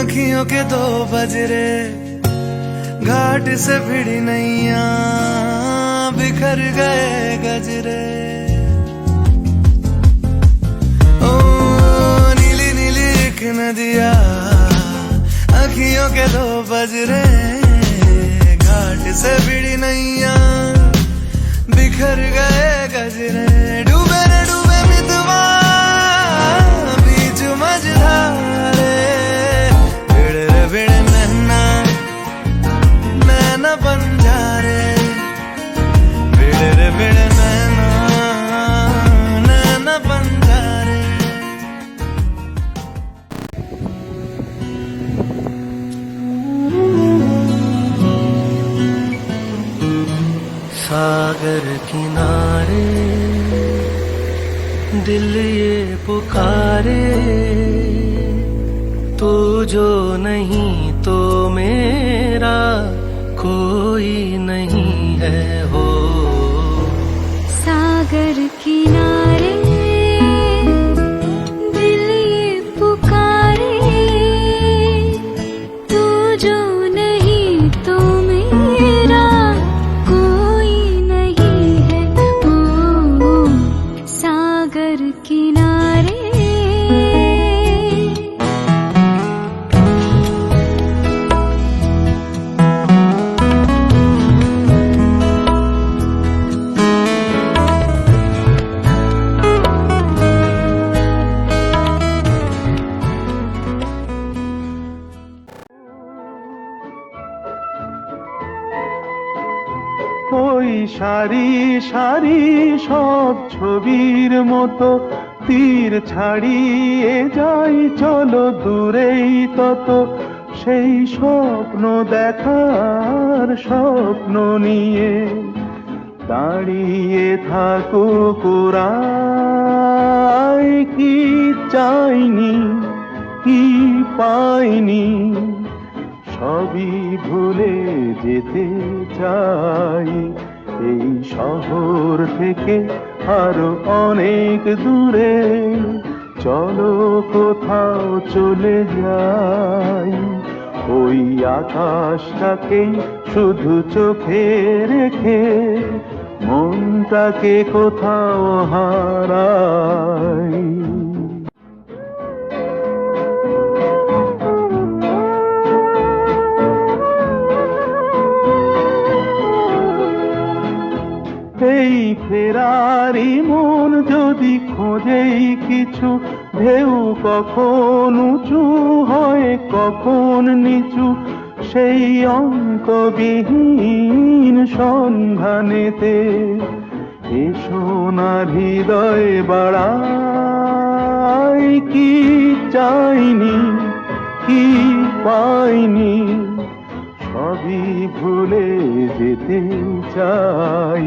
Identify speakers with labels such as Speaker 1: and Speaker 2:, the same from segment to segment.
Speaker 1: अखियों के दो बजरे, घाट से भिड़ी नैया बिखर गए गजरे। ओ, नीली नीली एक नदिया, अखियों के दो बजरे, घाट से भिड़ी नैया बिखर गए गजरे। सागर किनारे, दिल ये पुकारे, तू जो नहीं तो मेरा कोई नहीं है हो।
Speaker 2: सागर किनारे
Speaker 3: ওই সারি সারি সব ছবির মতো তীর ছাড়িয়ে যাই, চলো দূরেই তত। সেই স্বপ্ন দেখার স্বপ্ন নিয়ে দাঁড়িয়ে থাকুক ওরাই কি চাইনি, কি পাইনি? সবই ভুলে যেতে চাই এই শহর থেকে। আরও অনেক দূরে, চলো কোথাও চলে যাই। ওই আকাশটাকে শুধু চোখে রেখে, মনটাকে কোথাও হারাই। ফেরারি মন যদি খোঁজেই কিছু, ঢেউ কখন উঁচু হয়, কখন নিচু, সেই অঙ্কবিহীন সন্ধানেতে এ সোনার হৃদয় বাড়াই, কি চাইনি, কি পাইনি, সবই ভুলে যেতে চাই।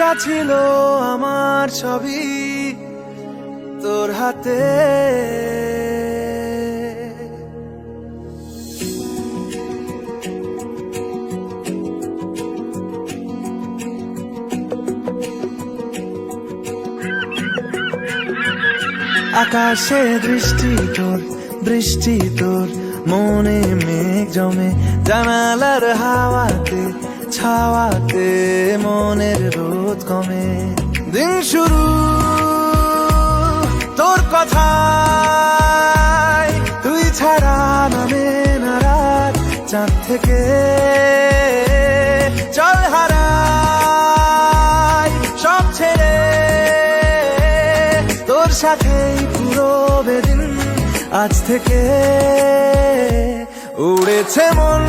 Speaker 1: যা ছিল আমার ছবি তোর হাতে। আকাশে দৃষ্টি তোর, বৃষ্টি তোর, মনে মেঘ জমে জানালার হাওয়াতে ছাওয়াতে মনের রোদ কমে। দিন শুরু, তোর কথা তুই ছাড়া নামে না রাত। চাঁদ থেকে চল হারাই সব ছেড়ে। তোর সাথেই পুরো বেদিন আজ থেকে উড়েছে মন।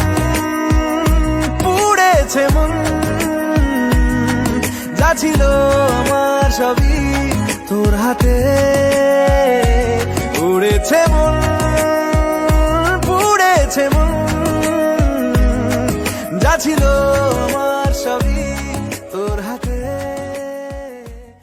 Speaker 1: গেছে মন। যা ছিল আমার সবই তোর হাতে। উড়েছে মন পুড়েছে মন। যা ছিল